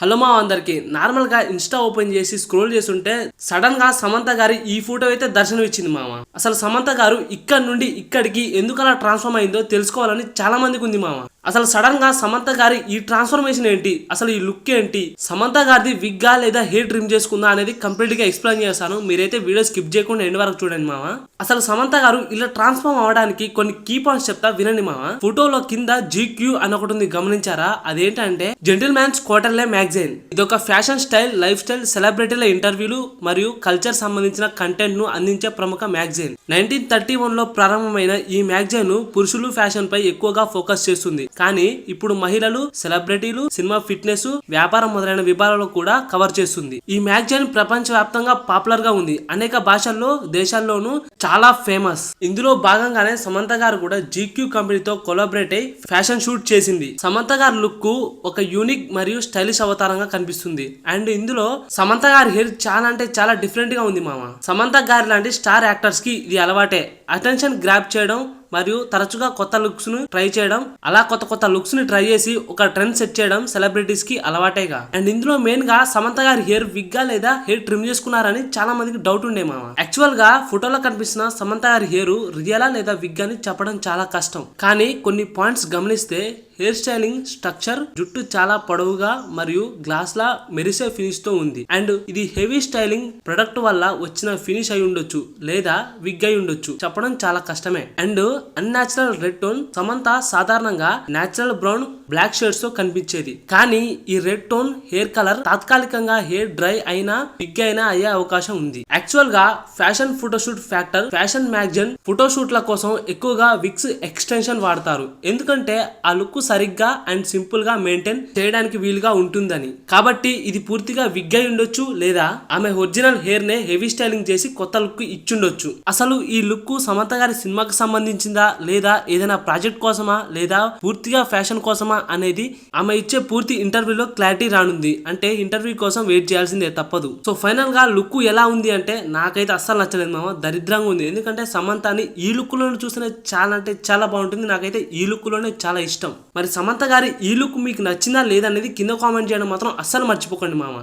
Hello మా అందరికి. నార్మల్గా ఇన్స్టా ఓపెన్ చేసి స్క్రోల్ చేస్తుంటే సడన్గా సమంత గారి ఈ ఫోటో అయితే దర్శనం ఇచ్చింది మామ. అసలు సమంత గారు ఇక్కడ నుండి ఇక్కడికి ఎందుకు అలా ట్రాన్స్ఫార్మ్ అయిందో తెలుసుకోవాలని చాలా మందికి ఉంది మామ. అసలు సడన్గా సమంత గారి ఈ ట్రాన్స్ఫర్మేషన్ ఏంటి? అసలు ఈ లుక్ ఏంటి? సమంత గారిది విగ్గా లేదా హెయిర్ ట్రిమ్ చేసుకుందా అనేది కంప్లీట్గా ఎక్స్ప్లెయిన్ చేస్తాను. మీరైతే వీడియో స్కిప్ చేయకుండా ఎండ్ వరకు చూడండి మామ. అసలు సమంత గారు ఇలా ట్రాన్స్ఫార్మ్ అవడానికి కొన్ని కీ పాయింట్స్ చెప్తా వినండి మామ. ఫోటోలో కింద జీక్యూ అని ఒకటి ఉంది గమనించారా? అదేంటంటే జెంటిల్ మ్యాన్స్ క్వార్టర్లే మ్యాగజైన్. ఇది ఒక ఫ్యాషన్ స్టైల్ లైఫ్ స్టైల్ సెలబ్రిటీల ఇంటర్వ్యూలు మరియు కల్చర్ సంబంధించిన కంటెంట్ను అందించే ప్రముఖ మ్యాగజైన్. నైన్టీన్ థర్టీ వన్లో ప్రారంభమైన ఈ మ్యాగజైన్ పురుషులు ఫ్యాషన్ పై ఎక్కువగా ఫోకస్ చేస్తుంది. కానీ ఇప్పుడు మహిళలు సెలబ్రిటీలు సినిమా ఫిట్నెస్ వ్యాపారం మొదలైన విభాగాల్లో కూడా కవర్ చేస్తుంది. ఈ మ్యాగజైన్ ప్రపంచ వ్యాప్తంగా పాపులర్గా ఉంది. అనేక భాషల్లో దేశాల్లోనూ చాలా ఫేమస్. ఇందులో భాగంగానే సమంత గారు కూడా జీక్యూ కంపెనీతో కొలాబరేట్ అయి ఫ్యాషన్ షూట్ చేసింది. సమంత గారి లుక్ ఒక యూనిక్ మరియు స్టైలిష్ అవతారంగా కనిపిస్తుంది. అండ్ ఇందులో సమంత గారి హెయిర్ చాలా అంటే చాలా డిఫరెంట్గా ఉంది మామ. సమంత గారి లాంటి స్టార్ యాక్టర్స్కి ఇది అలవాటే. అటెన్షన్ గ్రాప్ చేయడం మరియు తరచుగా కొత్త లుక్స్ను ట్రై చేయడం అలా కొత్త కొత్త లుక్స్ని ట్రై చేసి ఒక ట్రెండ్ సెట్ చేయడం సెలబ్రిటీస్కి అలవాటేగా. అండ్ ఇందులో మెయిన్గా సమంత గారి హెయిర్ విగ్గా లేదా హెయిర్ ట్రిమ్ చేసుకున్నారని చాలా మందికి డౌట్ ఉండే మామ. యాక్చువల్గా ఫోటోలో కనిపిస్తున్న సమంత గారి హెయిర్ రియలా లేదా విగ్ అని చెప్పడం చాలా కష్టం. కానీ కొన్ని పాయింట్స్ గమనిస్తే హెయిర్ స్టైలింగ్ స్ట్రక్చర్ జుట్టు చాలా పొడవుగా మరియు గ్లాస్ లా మెరిసే ఫినిష్తో ఉంది. అండ్ ఇది హెవీ స్టైలింగ్ ప్రొడక్ట్ వల్ల వచ్చిన ఫినిష్ అయి ఉండొచ్చు లేదా విగ్ అయి ఉండొచ్చు చెప్పడం చాలా కష్టమే. And unnatural red tone Samantha సాధారణంగా న్యాచురల్ బ్రౌన్ బ్లాక్ షేడ్స్తో కనిపించేది. కానీ ఈ రెడ్ టోన్ హెయిర్ కలర్ తాత్కాలికంగా హెయిర్ డ్రై అయినా బిగ్ అయినా అయ్యే అవకాశం ఉంది. యాక్చువల్గా fashion photoshoot factor fashion magazine ఫోటోషూట్ల కోసం ఎక్కువగా విక్స్ ఎక్స్టెన్షన్ వాడతారు. ఎందుకంటే ఆ లుక్ సరిగ్గా అండ్ సింపుల్గా మెయింటైన్ చేయడానికి వీలుగా ఉంటుందని. కాబట్టి ఇది పూర్తిగా విగ్ అయి ఉండొచ్చు లేదా ఆమె ఒరిజినల్ హెయిర్ నే హెవీ స్టైలింగ్ చేసి కొత్త లుక్ ఇచ్చుండొచ్చు. అసలు ఈ లుక్ సమంత గారి సినిమాకి చేసిందా లేదా? ఏదైనా ప్రాజెక్ట్ కోసమా లేదా పూర్తిగా ఫ్యాషన్ కోసమా అనేది ఆమె ఇచ్చే పూర్తి ఇంటర్వ్యూలో క్లారిటీ రానుంది. అంటే ఇంటర్వ్యూ కోసం వెయిట్ చేయాల్సిందే తప్పదు. సో ఫైనల్గా లుక్ ఎలా ఉంది అంటే నాకైతే అస్సలు నచ్చలేదు మామ. దరిద్రంగా ఉంది. ఎందుకంటే సమంతాని ఈ లుక్లో చూస్తేనే చాలా అంటే చాలా బాగుంటుంది. నాకైతే ఈ లుక్లోనే చాలా ఇష్టం. మరి సమంత గారి ఈ లుక్ మీకు నచ్చిందా లేదనేది కింద కామెంట్ చేయడం మాత్రం అస్సలు మర్చిపోకండి మామ.